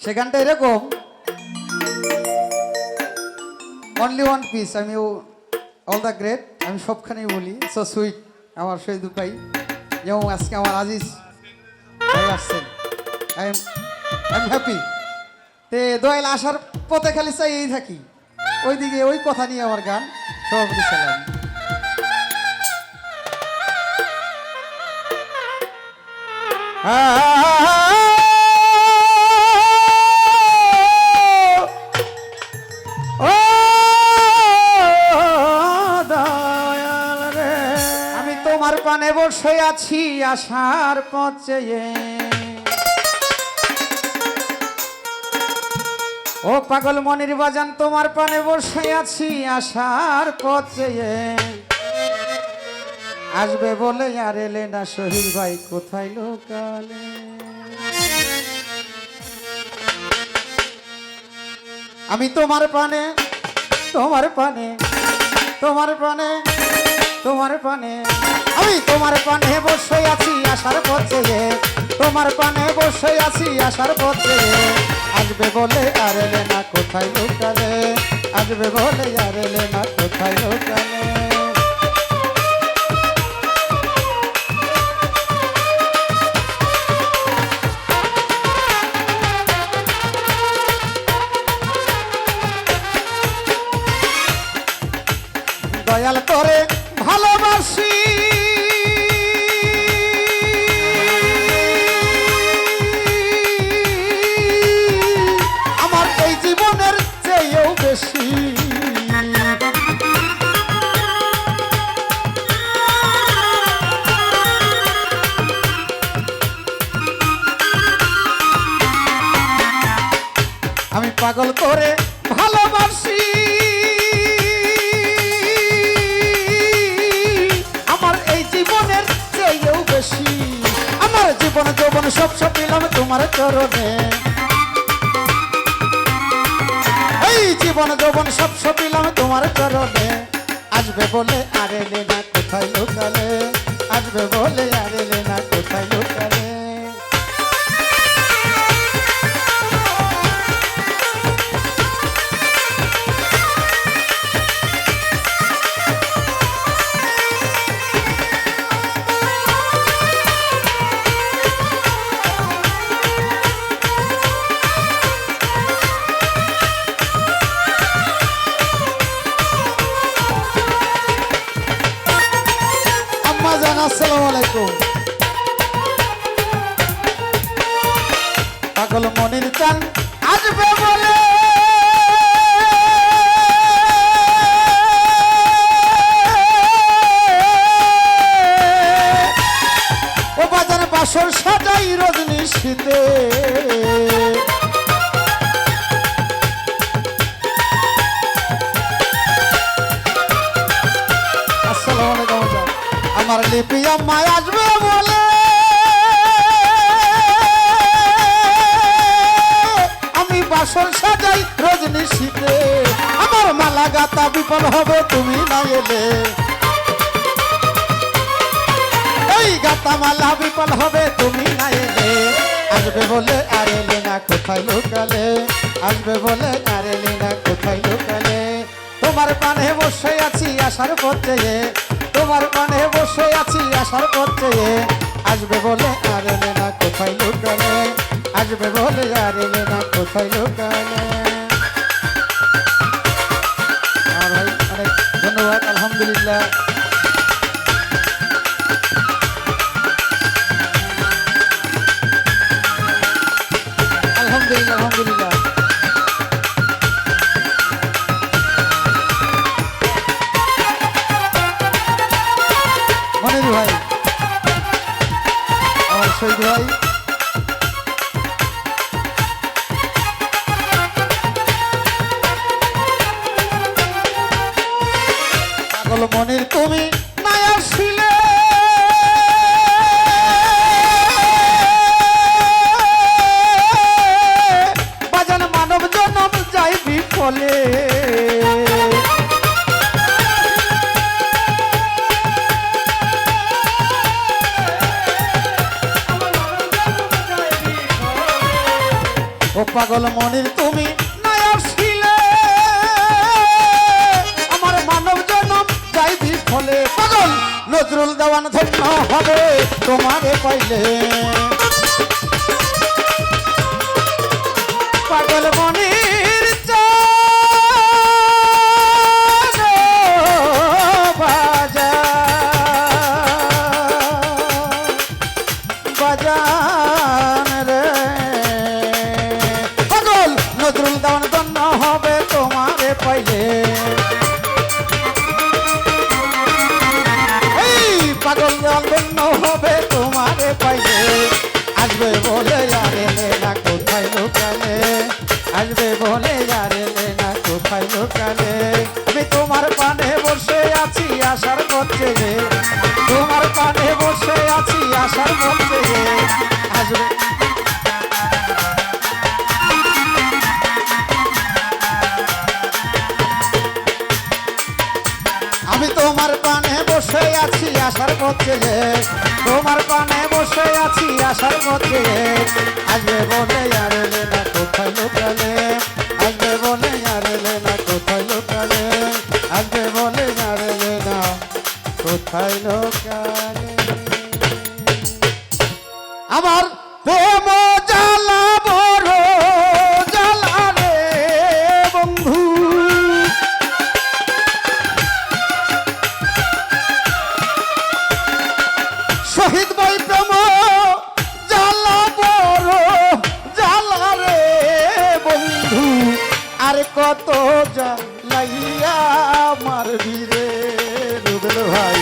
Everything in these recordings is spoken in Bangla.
সেখানটা এরকম। অনলি ওয়ান পিস আমি অল দ্য গ্রেট আমি সবখানেই বলি সো সুইট আমার শহীদুল ভাই যেমন আজকে আমার আজিজ ভাই আসছেন। I am I am happy তে দোয়াল আসার পথে খালি চাই এই থাকি। ওইদিকে ওই কথা নিয়ে আমার গান সভাপতি সালাম। ও বসে আছি আসার পথে। ও পাগল মনির বাজান, তোমার পানে বসে আছি আসার পথে। আসবে বলে আর এলে না শহীদ ভাই, কোথায় লোকালে? আমি তোমার পানে তোমার পানে তোমার পানে তোমার পানে আমি তোমার পানে বসে আছি আসার পথে। তোমার পানে বসে আছি আসার পথে। আসবে বলে, আর এলে না কোথায় লোকালে? আসবে বলে, আর এলে না কোথায় লোকালে? সব সব তোমার চরণে। এই জীবন যৌবন সব সব তোমার চরণে। আসবে বলে আরে না কোথায় লোকালে? আসবে বলে আসসালামু আলাইকুম। পাগল মনির চান আসবে শীতে আমার মালা গাতা বিপদ হবে, তুমি না এলে। এই গাতা মালা বিপদ হবে, তুমি না এলে। আসবে বলে, আর এলে না কোথায় লোকালে? আসবে বলে, আর এলে না কোথায় লোকালে? তোমার পানে বসে আছি আসার পথে তোমার পানে বসে আছি আসার পথে আসবে বলে, আর এলে না কোথায় লোকালে? আসবে বলে, আর এলে না কোথায় লোকালে? ধন্যবাদ আলহামদুলিল্লাহ আলহামদুলিল্লাহ পাগল মনির তুমি আসিলে। বাজান মানব জনম যাই বিফলে। ও পাগল মনির তুমি নজরুল দেওয়ান ধন্য হবে তোমারে পাইলে। পাগল মনির বাজা। বাজান রে। পাগল নজরুল দাওয়ান আমি তোমার পানে বসে আছি আসার পথে তোমার পানে বসে আছি আসার পথে আসবে বলে বন্ধু। শহীদ বই প্রেম, জ্বালা বড়, জ্বালা রে বন্ধু। আর কত জ্বালাইয়া মারবি রে রুবেল ভাই।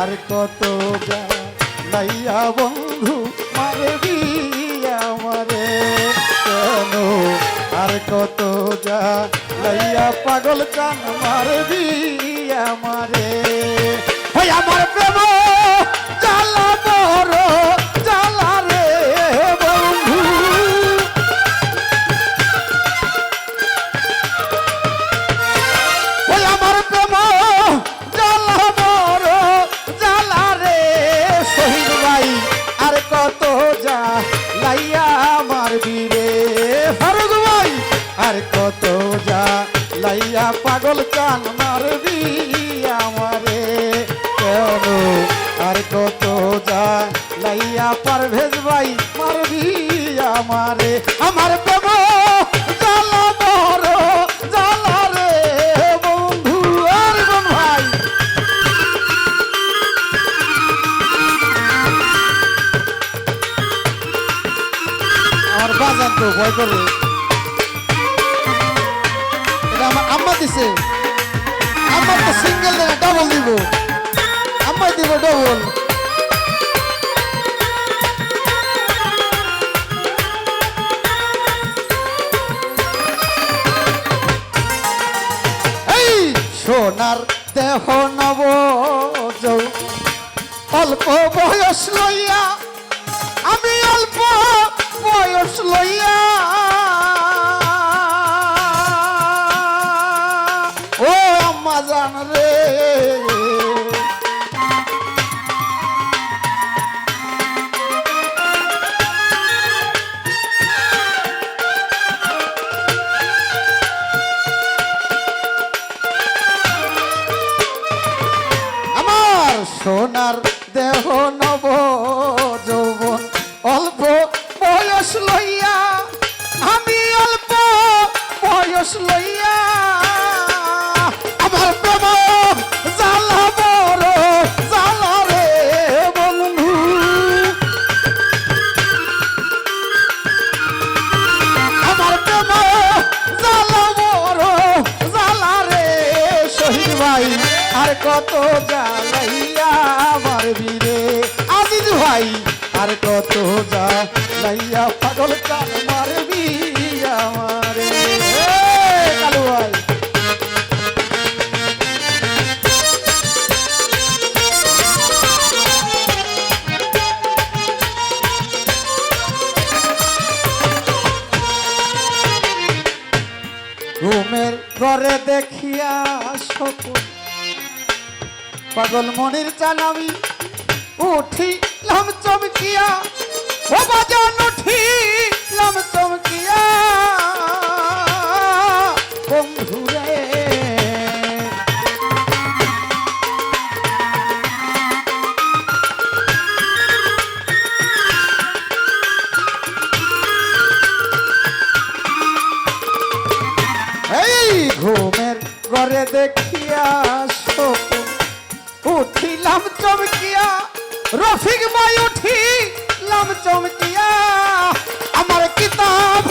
আর কত জ্বালাইয়া বন্ধু মারবি আমারে কেন? আর কত জ্বালাইয়া পাগল চান মারবি আমারে। আমার প্রেম জ্বালা বড় আমারে। কত যা লাইয়া পারভেজ ভাই মারবি আমারে। আমার প্রেম জ্বালা বড় জ্বালা বন্ধু, আর বোন ভাই। আমার বাজান তো দিছে। আম্মা তো সিঙ্গেল দেয় ডবল দিব আম্মাই দিব ডবল সোনার দেহ নব অল্প বয়স লইয়া আমি অল্প বয়স লইয়া বয়স লইয়া, আমি অল্প বয়স লইয়া। আমার প্রেম জ্বালা বড়, জ্বালা রে বন্ধু। আমার প্রেম জ্বালা বড়, জ্বালা রে শহীদ ভাই, আর কত জ্বালাইয়া কত জ্বালাইয়া পাগল কাল মারবি আমারে। ঘুমের ঘরে দেখিয়া সকল পাগল মনির চানামি লাম চমকিয়া ও বাজান উঠিলাম চমকিয়া বন্ধু রে এই ঘুমের ঘরে দেখিয়া উঠিলাম চমকিয়া। রফিক ভাই উঠিলাম চমকিয়া আমার কিতাব